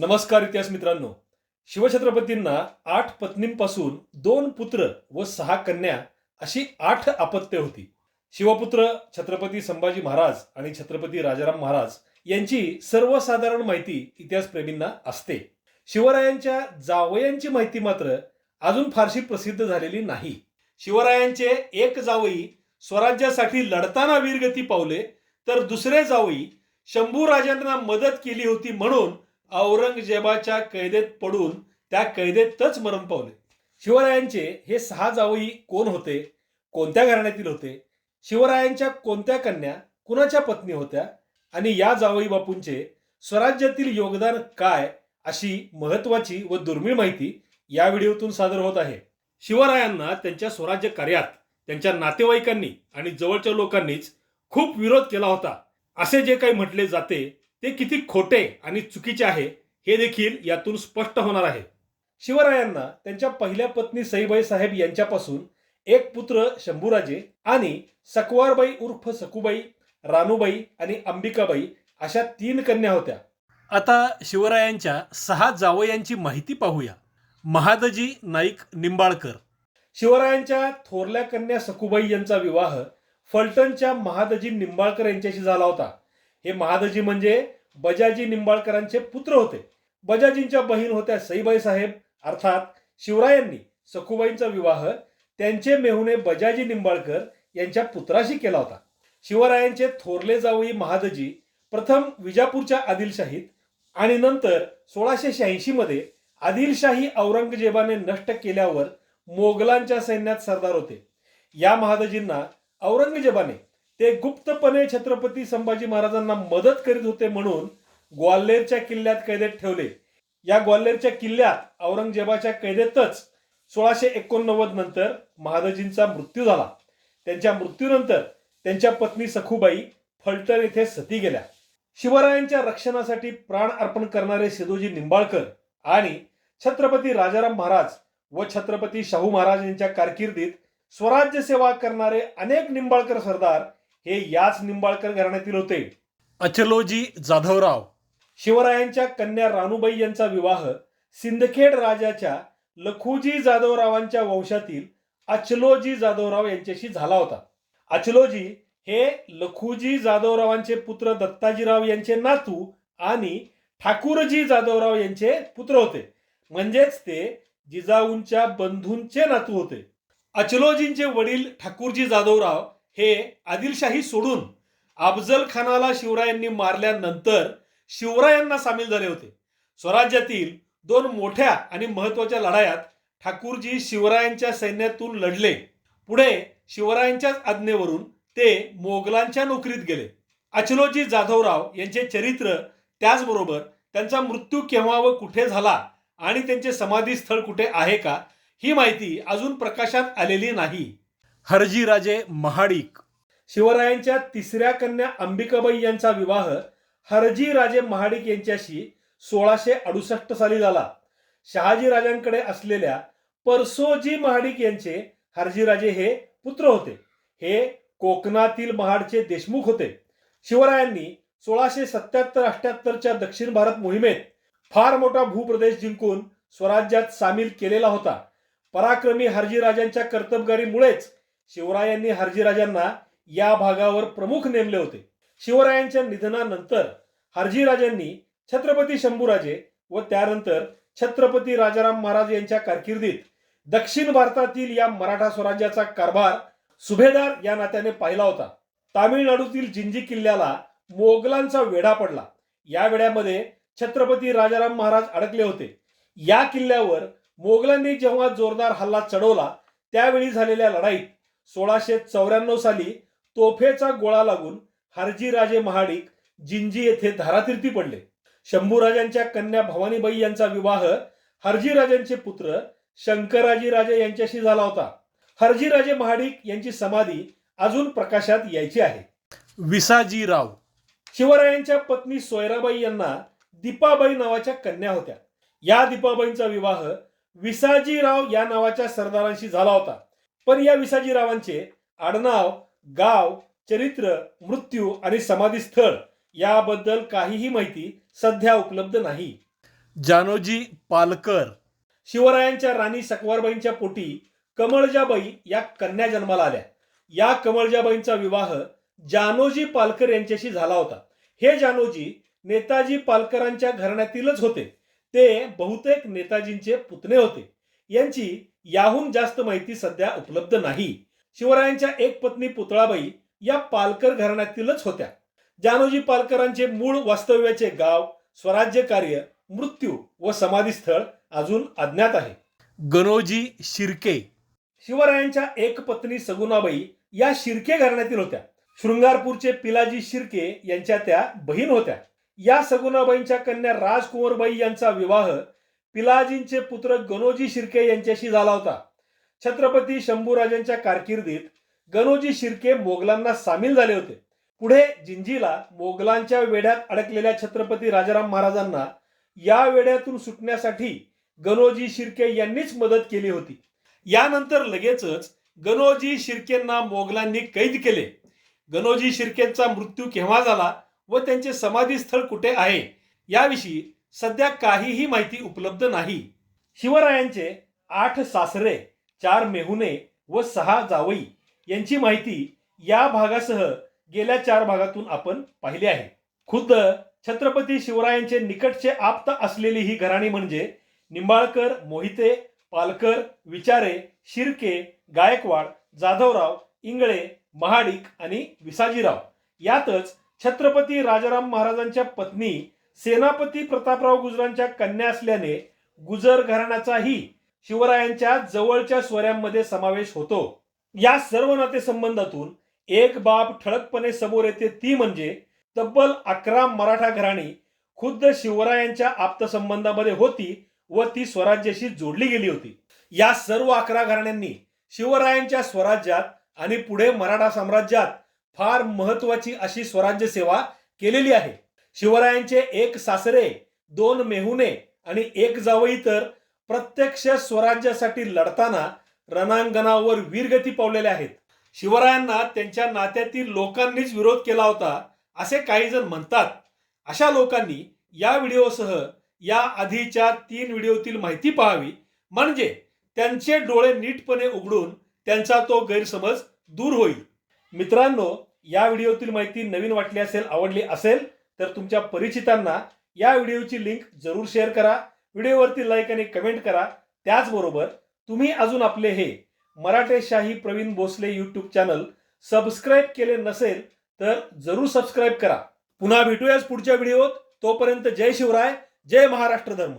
नमस्कार इतिहास मित्रांनो. शिवछत्रपतींना आठ पत्नींपासून दोन पुत्र व सहा कन्या अशी आठ अपत्य होती. शिवपुत्र छत्रपती संभाजी महाराज आणि छत्रपती राजाराम महाराज यांची सर्वसाधारण माहिती इतिहासप्रेमींना असते. शिवरायांच्या जावयांची माहिती मात्र अजून फारशी प्रसिद्ध झालेली नाही. शिवरायांचे एक जावई स्वराज्यासाठी लढताना वीरगती पावले तर दुसरे जावई शंभू राजांना मदत केली होती म्हणून औरंगजेबाच्या कैदेत पडून त्या कैदेतच मरण पावले. शिवरायांचे हे सहा जावई कोण होते? कोणत्या घराण्यातील होते? शिवरायांच्या कोणत्या कन्या कुणाच्या पत्नी होत्या? आणि या जावई बापूंचे स्वराज्यातील योगदान काय अशी महत्वाची व दुर्मिळ माहिती या व्हिडिओतून सादर होत आहे. शिवरायांना त्यांच्या स्वराज्य कार्यात त्यांच्या नातेवाईकांनी आणि जवळच्या लोकांनीच खूप विरोध केला होता. असे जे काही म्हटले जाते ते किती खोटे आणि चुकीचे आहे हे देखील यातून स्पष्ट होणार आहे. शिवरायांना त्यांच्या पहिल्या पत्नी सईबाई साहेब यांच्यापासून एक पुत्र शंभूराजे आणि सकवारबाई उर्फ सकुबाई रानूबाई आणि अंबिकाबाई अशा तीन कन्या होत्या. आता शिवरायांच्या सहा जावयांची माहिती पाहूया. महादजी नाईक निंबाळकर. शिवरायांच्या थोरल्या कन्या सकुबाई यांचा विवाह फलटणच्या महादजी निंबाळकर यांच्याशी झाला होता. हे महादजी म्हणजे बजाजी निंबाळकरांचे पुत्र होते. बजाजींच्या बहीण होत्या सईबाई साहेब अर्थात शिवरायांनी सखुबाईंचा विवाह त्यांचे मेहुणे बजाजी निंबाळकर यांच्या पुत्राशी केला होता. शिवरायांचे थोरले जावई महादजी प्रथम विजापूरच्या आदिलशाहीत आणि नंतर सोळाशे शहाऐंशी मध्ये आदिलशाही औरंगजेबाने नष्ट केल्यावर मोगलांच्या सैन्यात सरदार होते. या महादजींना औरंगजेबाने ते गुप्तपणे छत्रपती संभाजी महाराजांना मदत करीत होते म्हणून ग्वाल्हेरच्या किल्ल्यात कैदेत ठेवले. या ग्वाल्हेरच्या किल्ल्यात औरंगजेबाच्या कैदेतच सोळाशे एकोणनव्वद नंतर महादजींचा मृत्यू झाला. त्यांच्या मृत्यूनंतर त्यांच्या पत्नी सखुबाई फलटण येथे सती गेल्या. शिवरायांच्या रक्षणासाठी प्राण अर्पण करणारे सिदोजी निंबाळकर आणि छत्रपती राजाराम महाराज व छत्रपती शाहू महाराज यांच्या कारकिर्दीत स्वराज्य सेवा करणारे अनेक निंबाळकर सरदार हे याच निंबाळकर घराण्यातील होते. अचलोजी जाधवराव. शिवरायांच्या कन्या रानूबाई यांचा विवाह सिंदखेड राजाच्या लखुजी जाधवरावांच्या वंशातील अचलोजी जाधवराव यांच्याशी झाला होता. अचलोजी हे लखुजी जाधवरावांचे पुत्र दत्ताजीराव यांचे नातू आणि ठाकूरजी जाधवराव यांचे पुत्र होते. म्हणजेच ते जिजाऊंच्या बंधूंचे नातू होते. अचलोजींचे वडील ठाकूरजी जाधवराव हे आदिलशाही सोडून अफजल खानाला शिवरायांनी मारल्यानंतर शिवरायांना सामील झाले होते. स्वराज्यातील दोन मोठ्या आणि महत्त्वाच्या लढायात ठाकूरजी शिवरायांच्या सैन्यातून लढले. पुढे शिवरायांच्याच आज्ञेवरून ते मोगलांच्या नोकरीत गेले. अचलोजी जाधवराव यांचे चरित्र त्याचबरोबर त्यांचा मृत्यू केव्हा व कुठे झाला आणि त्यांचे समाधी स्थळ कुठे आहे का ही माहिती अजून प्रकाशात आलेली नाही. हरजीराजे महाडिक. शिवरायांच्या तिसऱ्या कन्या अंबिकाबाई यांचा विवाह हरजीराजे महाडिक यांच्याशी सोळाशे अडुसष्ट साली झाला. शहाजी राजांकडे असलेल्या परसोजी महाडिक यांचे हरजीराजे हे पुत्र होते. हे कोकणातील महाडचे देशमुख होते. शिवरायांनी सोळाशे सत्याहत्तर अठ्याहत्तरच्या दक्षिण भारत मोहिमेत फार मोठा भूप्रदेश जिंकून स्वराज्यात सामील केलेला होता. पराक्रमी हरजीराजांच्या कर्तबगारीमुळेच शिवरायांनी हरजीराजांना या भागावर प्रमुख नेमले होते. शिवरायांच्या निधनानंतर हरजीराजांनी छत्रपती शंभूराजे व त्यानंतर छत्रपती राजाराम महाराज यांच्या कारकिर्दीत दक्षिण भारतातील या मराठा स्वराज्याचा कारभार सुभेदार या नात्याने पाहिला होता. तामिळनाडूतील जिंजी किल्ल्याला मोगलांचा वेढा पडला. या वेढ्यामध्ये छत्रपती राजाराम महाराज अडकले होते. या किल्ल्यावर मोगलांनी जेव्हा जोरदार हल्ला चढवला त्यावेळी झालेल्या लढाईत सोळाशे चौऱ्याण्णव साली तोफेचा गोळा लागून हरजीराजे महाडिक जिंजी येथे धारातीर्थी पडले. शंभूराजांच्या कन्या भवानीबाई यांचा विवाह हरजीराजांचे पुत्र शंकराजी राजे यांच्याशी झाला होता. हरजीराजे महाडिक यांची समाधी अजून प्रकाशात यायची आहे. विसाजीराव. शिवरायांच्या पत्नी सोयराबाई यांना दीपाबाई नावाच्या कन्या होत्या. या दीपाबाईंचा विवाह विसाजीराव या नावाच्या सरदारांशी झाला होता. पण या विसाजीरावांचे आडनाव गाव चरित्र मृत्यू आणि समाधी स्थळ याबद्दल काहीही माहिती सध्या उपलब्ध नाही. जानोजी पालकर. शिवरायांच्या राणी सकवारबाईंच्या पोटी कमळजाबाई या कन्या जन्माला आल्या. या कमळजाबाईंचा विवाह जानोजी पालकर यांच्याशी झाला होता. हे जानोजी नेताजी पालकरांच्या घराण्यातीलच होते. ते बहुतेक नेताजींचे पुतणे होते. यांची याहून जास्त माहिती सध्या उपलब्ध नाही. शिवरायांच्या एक पत्नी पुतळाबाई या पालकर घराण्यातीलच होत्या. जानोजी पालकरांचे मूळ वास्तव्याचे गाव स्वराज्य कार्य मृत्यू व समाधीस्थळ अजून अज्ञात आहे. गणोजी शिर्के. शिवरायांच्या एक पत्नी सगुणाबाई या शिर्के घराण्यातील होत्या. शृंगारपूरचे पिलाजी शिर्के यांच्या त्या बहीण होत्या. या सगुणाबाईंच्या कन्या राजकुंवरबाई यांचा विवाह पिलाजींचे पुत्र गणोजी शिर्के यांच्याशी झाला होता. छत्रपती शंभूराजांच्या कारकिर्दीत गणोजी शिर्के मोगलांना सामील झाले होते. पुढे जिंजीला मोगलांच्या वेढ्यात अडकलेल्या छत्रपती राजाराम महाराजांना या वेड्यातून सुटण्यासाठी गणोजी शिर्के यांनीच मदत केली होती. यानंतर लगेचच गणोजी शिर्केंना मोगलांनी कैद केले. गणोजी शिर्केंचा मृत्यू केव्हा झाला व त्यांचे समाधीस्थळ कुठे आहे? याविषयी सध्या काहीही माहिती उपलब्ध नाही. शिवरायांचे आठ सासरे चार मेहुणे व सहा जावई यांची माहिती या भागासह गेल्या चार भागातून आपण पाहिली आहे. खुद्द छत्रपती शिवरायांचे निकटचे आप्त असलेली ही घराणी म्हणजे निंबाळकर मोहिते पालकर विचारे शिर्के गायकवाड जाधवराव इंगळे महाडिक आणि विसाजीराव. यातच छत्रपती राजाराम महाराजांच्या पत्नी सेनापती प्रतापराव गुजरांच्या कन्या असल्याने गुजर घराण्याचाही शिवरायांच्या जवळच्या स्वऱ्यांमध्ये समावेश होतो. या सर्व नातेसंबंधातून एक बाब ठळकपणे समोर येते ती म्हणजे तब्बल अकरा मराठा घराणी खुद्द शिवरायांच्या आप्तसंबंधामध्ये होती व ती स्वराज्याशी जोडली गेली होती. या सर्व अकरा घराण्यांनी शिवरायांच्या स्वराज्यात आणि पुढे मराठा साम्राज्यात फार महत्वाची अशी स्वराज्य सेवा केलेली आहे. शिवरायांचे एक सासरे दोन मेहुणे आणि एक जावई तर प्रत्यक्ष स्वराज्यासाठी लढताना रणांगणावर वीरगती पावलेले आहेत. शिवरायांना त्यांच्या नात्यातील लोकांनीच विरोध केला होता असे काही जण म्हणतात. अशा लोकांनी या व्हिडिओसह या आधीच्या तीन व्हिडिओतील माहिती पाहावी. म्हणजे त्यांचे डोळे नीटपणे उघडून त्यांचा तो गैरसमज दूर होईल. मित्रांनो या व्हिडिओतील माहिती नवीन वाटली असेल आवडली असेल तर तुमच्या परिचितांना या व्हिडिओची लिंक जरूर शेअर करा. व्हिडिओवरती लाईक आणि कमेंट करा. त्याचबरोबर तुम्ही अजून आपले हे Marathashahi Praveen Bhosale YouTube channel subscribe केले नसेल तर जरूर सबस्क्राईब करा. पुन्हा भेटूयाच पुढच्या व्हिडिओत. तोपर्यंत जय शिवराय जय महाराष्ट्र धर्म.